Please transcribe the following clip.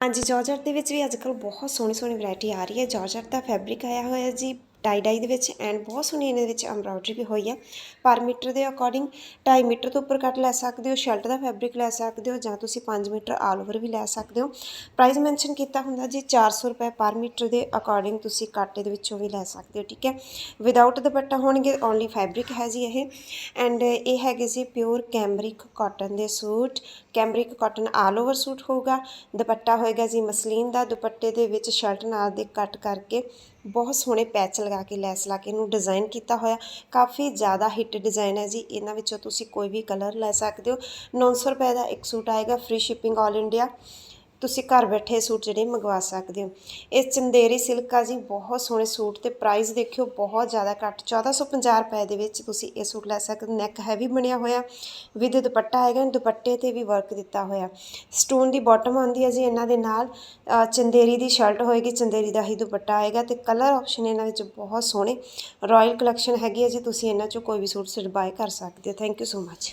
ਹਾਂਜੀ ਜਾਰਜਟ ਦੇ ਵਿੱਚ ਵੀ ਅੱਜ ਕੱਲ੍ਹ ਬਹੁਤ ਸੋਹਣੀ ਸੋਹਣੀ ਵੈਰਾਈਟੀ ਆ ਰਹੀ ਹੈ। ਜਾਰਜਟ ਦਾ ਫੈਬਰਿਕ ਆਇਆ ਹੋਇਆ ਜੀ ਟਾਈ ਡਾਈ ਦੇ ਵਿੱਚ ਐਂਡ ਬਹੁਤ ਸੋਹਣੀ ਇਹਦੇ ਵਿੱਚ ਐਮਬ੍ਰੋਇਡਰੀ ਵੀ ਹੋਈ ਹੈ ਪਰ ਮੀਟਰ ਦੇ ਅਕੋਰਡਿੰਗ 2.5 ਮੀਟਰ ਤੋਂ ਉੱਪਰ ਕੱਟ ਲੈ ਸਕਦੇ ਹੋ, ਸ਼ਰਟ ਦਾ ਫੈਬਰਿਕ ਲੈ ਸਕਦੇ ਹੋ ਜਾਂ ਤੁਸੀਂ 5 ਮੀਟਰ ਆਲ ਓਵਰ ਵੀ ਲੈ ਸਕਦੇ ਹੋ। ਪ੍ਰਾਈਸ ਮੈਂਸ਼ਨ ਕੀਤਾ ਹੁੰਦਾ ਜੀ 400 ਰੁਪਏ ਪਰ ਮੀਟਰ ਦੇ ਅਕੋਰਡਿੰਗ ਤੁਸੀਂ ਕਾਟੇ ਦੇ ਵਿੱਚੋਂ ਵੀ ਲੈ ਸਕਦੇ ਹੋ, ਠੀਕ ਹੈ। ਵਿਦਆਊਟ ਦੁਪੱਟਾ ਹੋਣਗੇ ਓਨਲੀ ਫੈਬਰਿਕ ਹੈ ਜੀ ਇਹ। ਐਂਡ ਇਹ ਹੈਗੇ ਜੀ ਪਿਓਰ ਕੈਮਰਿਕ ਕਾਟਨ ਦੇ suit. Cambric cotton all over suit ਹੋਊਗਾ। ਦੁਪੱਟਾ ਹੋਏਗਾ ਜੀ ਮਸਲੀਨ ਦਾ, ਦੁਪੱਟੇ ਦੇ ਵਿੱਚ ਸ਼ਰਟ ਨਾਲ ਦੇ ਕੱਟ ਕਰਕੇ ਬਹੁਤ ਸੋਹਣੇ ਪੈਚ ਲਗਾ ਕੇ, ਲੈਸ ਲਾ ਕੇ ਇਹਨੂੰ ਡਿਜ਼ਾਈਨ ਕੀਤਾ ਹੋਇਆ। ਕਾਫੀ ਜ਼ਿਆਦਾ ਹਿੱਟ ਡਿਜ਼ਾਈਨ ਹੈ ਜੀ। ਇਹਨਾਂ ਵਿੱਚੋਂ ਤੁਸੀਂ ਕੋਈ ਵੀ ਕਲਰ ਲੈ ਸਕਦੇ ਹੋ। 900 ਰੁਪਏ ਦਾ ਇੱਕ ਸੂਟ ਆਏਗਾ ਫ੍ਰੀ ਸ਼ਿਪਿੰਗ ਆਲ ਇੰਡੀਆ ਤੁਸੀਂ ਘਰ ਬੈਠੇ ਸੂਟ ਜਿਹੜੇ ਮੰਗਵਾ ਸਕਦੇ ਹੋ। ਇਹ ਚੰਦੇਰੀ ਸਿਲਕ ਆ ਜੀ ਬਹੁਤ ਸੋਹਣੇ ਸੂਟ ਤੇ ਪ੍ਰਾਈਸ ਦੇਖਿਓ ਬਹੁਤ ਜ਼ਿਆਦਾ ਘੱਟ 1450 ਰੁਪਏ ਦੇ ਵਿੱਚ ਤੁਸੀਂ ਇਹ ਸੂਟ ਲੈ ਸਕਦੇ ਨੈਕ ਹੈਵੀ ਬਣਿਆ ਹੋਇਆ, ਵਿਦ ਦੁਪੱਟਾ ਹੈਗਾ, ਦੁਪੱਟੇ ਤੇ ਵੀ ਵਰਕ ਦਿੱਤਾ ਹੋਇਆ। ਸਟੋਨ ਦੀ ਬਾਟਮ ਆਉਂਦੀ ਹੈ ਜੀ ਇਹਨਾਂ ਦੇ ਨਾਲ ਚੰਦੇਰੀ ਦੀ ਸ਼ਰਟ ਹੋਏਗੀ, ਚੰਦੇਰੀ ਦਾ ਹੀ ਦੁਪੱਟਾ ਆਏਗਾ ਤੇ ਕਲਰ ਆਪਸ਼ਨ ਇਹਨਾਂ ਵਿੱਚ ਬਹੁਤ ਸੋਹਣੇ। ਰਾਇਲ ਕਲੈਕਸ਼ਨ ਹੈਗੀ ਹੈ ਜੀ, ਤੁਸੀਂ ਇਹਨਾਂ ਚੋਂ ਕੋਈ ਵੀ ਸੂਟ ਬਾਏ ਕਰ ਸਕਦੇ ਹੋ। Thank you so much